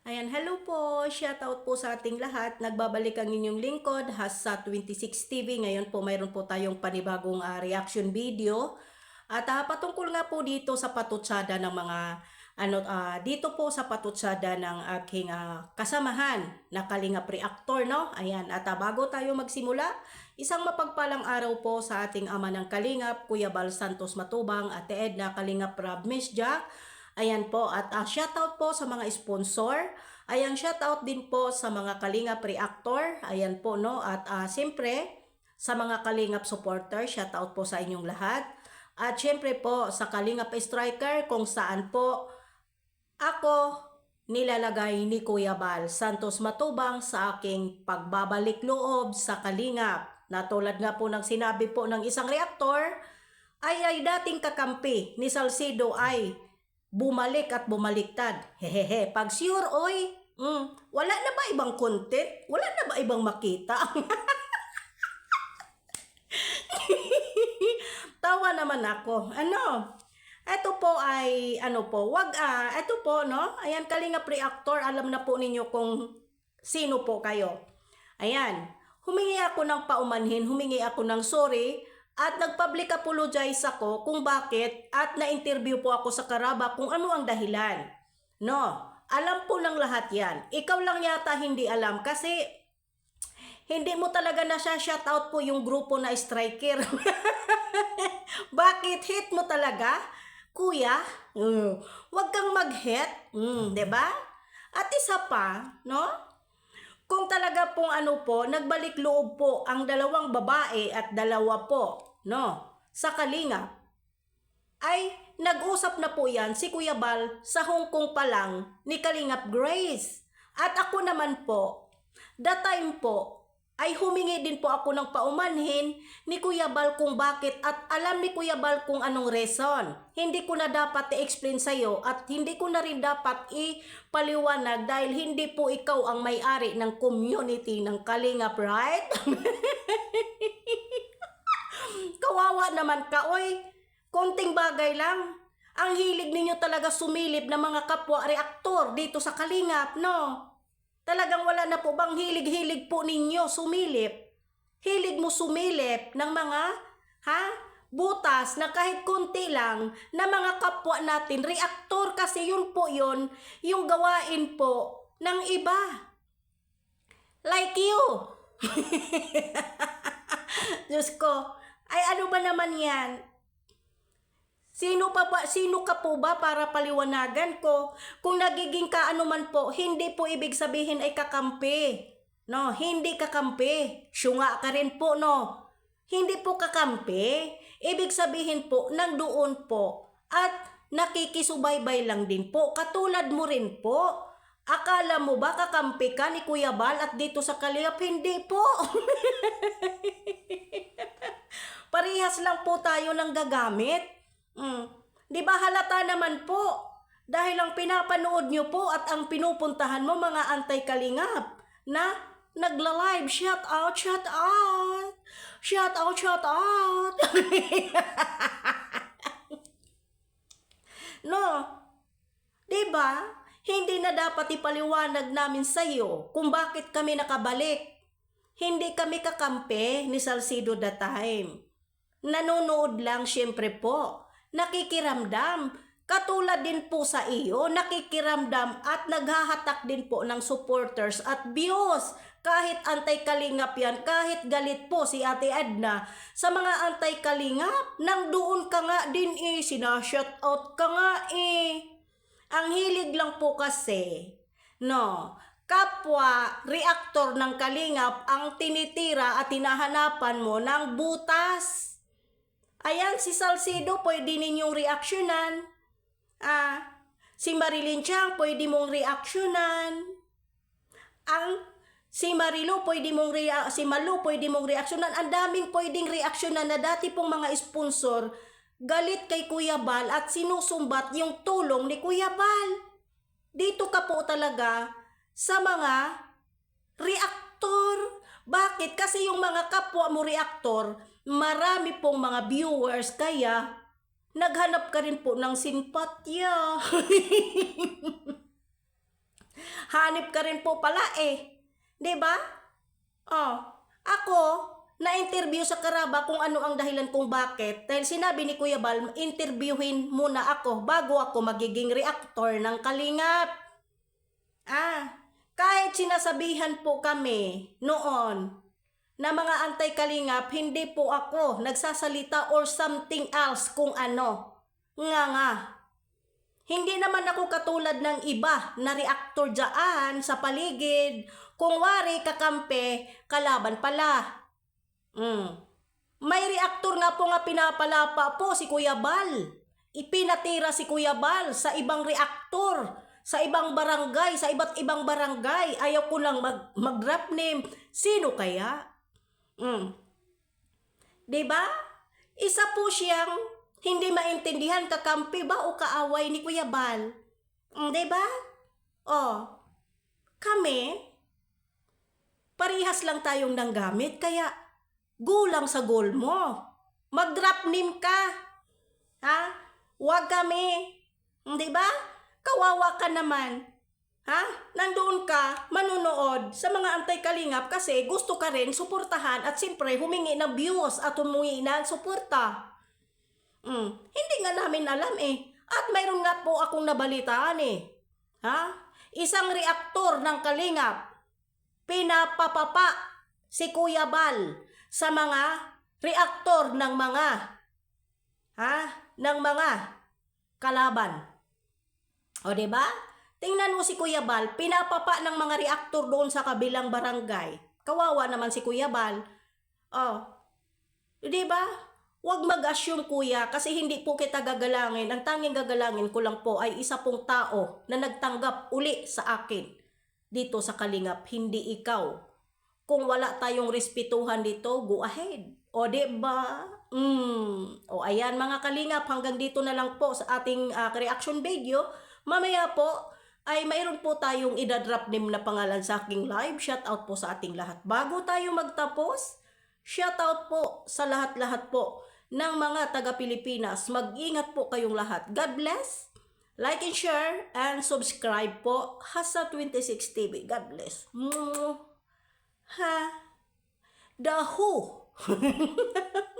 Ayan, hello po. Shout out po sa ating lahat. Nagbabalik ang inyong lingkod, has sa 26 TV. Ngayon po mayroon po tayong panibagong ah, reaction video. At ah, patungkol nga po dito sa patutsada ng mga ano ah, dito po sa patutsada ng aking ah, kasamahan na Kalingap Reactor, no? Ayan, at ah, bago tayo magsimula, isang mapagpalang araw po sa ating ama ng Kalingap, Kuya Bal Santos Matubang, Ate Edna Kalingap Rab Miss Jack, Ayan po, at uh, shoutout po sa mga sponsor. Ayan, shoutout din po sa mga Kalingap Reactor. Ayan po, no? At uh, siyempre, sa mga Kalingap supporter, shoutout po sa inyong lahat. At siyempre po, sa Kalingap Striker, kung saan po ako nilalagay ni Kuya Bal Santos Matubang sa aking pagbabalik loob sa Kalingap. Na tulad nga po ng sinabi po ng isang reaktor, ay ay dating kakampi ni Salcido ay bumalik at bumaliktad. Hehehe. Pag sure, oy, mm, wala na ba ibang content? Wala na ba ibang makita? Tawa naman ako. Ano? Ito po ay, ano po, wag, ah, ito po, no? Ayan, Kalingap Reactor, alam na po ninyo kung sino po kayo. Ayan, humingi ako ng paumanhin, humingi ako ng sorry, at nag-public apologize ako kung bakit at na-interview po ako sa Karaba kung ano ang dahilan. No, alam po ng lahat yan. Ikaw lang yata hindi alam kasi hindi mo talaga na siya shoutout po yung grupo na striker. bakit hit mo talaga? Kuya, mm, wag kang mag-hit, mm, 'di ba? At isa pa, no? Kung talaga pong ano po, nagbalik loob po ang dalawang babae at dalawa po, no, sa Kalinga, ay nag-usap na po yan si Kuya Bal sa Hong Kong pa lang ni Kalingap Grace. At ako naman po, that time po, ay humingi din po ako ng paumanhin ni Kuya Bal kung bakit at alam ni Kuya Bal kung anong reason. Hindi ko na dapat i-explain sa iyo at hindi ko na rin dapat ipaliwanag dahil hindi po ikaw ang may-ari ng community ng Kalingap, right? Kawawa naman ka, oy. Konting bagay lang. Ang hilig ninyo talaga sumilip ng mga kapwa reaktor dito sa Kalingap, no? Talagang wala na po bang hilig-hilig po ninyo sumilip? Hilig mo sumilip ng mga, ha? Butas na kahit konti lang na mga kapwa natin, reaktor kasi yun po yun, yung gawain po ng iba. Like you. Diyos ko, ay ano ba naman yan? Sino pa ba, sino ka po ba para paliwanagan ko? Kung nagiging kaano man po, hindi po ibig sabihin ay kakampi. No, hindi kakampi. Syunga ka rin po, no. Hindi po kakampi. Ibig sabihin po, nandoon po. At nakikisubaybay lang din po. Katulad mo rin po. Akala mo ba kakampi ka ni Kuya Bal at dito sa Kaliyap? Hindi po. Parehas lang po tayo ng gagamit. Mm. Di ba halata naman po? Dahil ang pinapanood nyo po at ang pinupuntahan mo mga antay-kalingap na nagla-live, shout out, shout out, shout out, shout out. no, di ba? Hindi na dapat ipaliwanag namin sa iyo kung bakit kami nakabalik. Hindi kami kakampi ni Salcido that time. Nanonood lang syempre po. Nakikiramdam. Katulad din po sa iyo, nakikiramdam at naghahatak din po ng supporters at views. Kahit antay-kalingap yan, kahit galit po si Ate Edna sa mga antay-kalingap, nang doon ka nga din eh, sinashout out ka nga eh. Ang hilig lang po kasi, no, kapwa reaktor ng kalingap ang tinitira at tinahanapan mo ng butas. Ayan, si Salcido, pwede ninyong reaksyonan. Ah, si Marilyn Chang, pwede mong reaksyonan. Ang si Marilu, pwede mong rea- si Malu, pwede mong reaksyonan. Ang daming pwedeng reaksyonan na dati pong mga sponsor, galit kay Kuya Bal at sinusumbat yung tulong ni Kuya Bal. Dito ka po talaga sa mga reaktor. Bakit? Kasi yung mga kapwa mo reaktor, marami pong mga viewers kaya naghanap ka rin po ng simpatya. hanip ka rin po pala eh. 'Di ba? Oh, ako, na-interview sa Karaba kung ano ang dahilan kung bakit. Dahil sinabi ni Kuya Bal, interviewin muna ako bago ako magiging reactor ng kalingap. Ah, kahit sinasabihan po kami noon na mga antay-kalingap, hindi po ako nagsasalita or something else kung ano. Nga nga. Hindi naman ako katulad ng iba na reactor dyan sa paligid. Kung wari kakampi, kalaban pala. Mm. May reactor nga po nga pinapalapa po si Kuya Bal. Ipinatira si Kuya Bal sa ibang reactor, sa ibang barangay, sa iba't ibang barangay. Ayaw ko lang mag, mag-rap name. Sino kaya? Mm. 'Di ba? Isa po siyang hindi maintindihan kakampi ba o kaaway ni Kuya Bal. Mm, 'Di ba? Oh. Kami parihas lang tayong nanggamit kaya gulang sa goal mo. Mag-drop name ka. Ha? Huwag kami. Di ba? Kawawa ka naman. Ha? Nandoon ka, manunood sa mga antay-kalingap kasi gusto ka rin suportahan at siyempre humingi ng views at humingi ng suporta. Mm, hindi nga namin alam eh. At mayroon nga po akong nabalitaan eh. Ha? Isang reaktor ng kalingap pinapapapa si Kuya Bal sa mga reaktor ng mga ha ng mga kalaban. O di ba? Tingnan mo si Kuya Bal, pinapapa ng mga reaktor doon sa kabilang barangay. Kawawa naman si Kuya Bal. Oh. Di ba? Huwag mag-assume kuya kasi hindi po kita gagalangin. Ang tanging gagalangin ko lang po ay isa pong tao na nagtanggap uli sa akin dito sa Kalingap, hindi ikaw. Kung wala tayong respetuhan dito, go ahead. O ba? Mm. O ayan mga Kalingap, hanggang dito na lang po sa ating ah, reaction video. Mamaya po ay mayroon po tayong idadrop name na pangalan sa aking live. Shout out po sa ating lahat. Bago tayo magtapos, shout out po sa lahat-lahat po ng mga taga-Pilipinas. Mag-ingat po kayong lahat. God bless. Like and share and subscribe po. Hasa 26 TV. God bless. Ha? The who?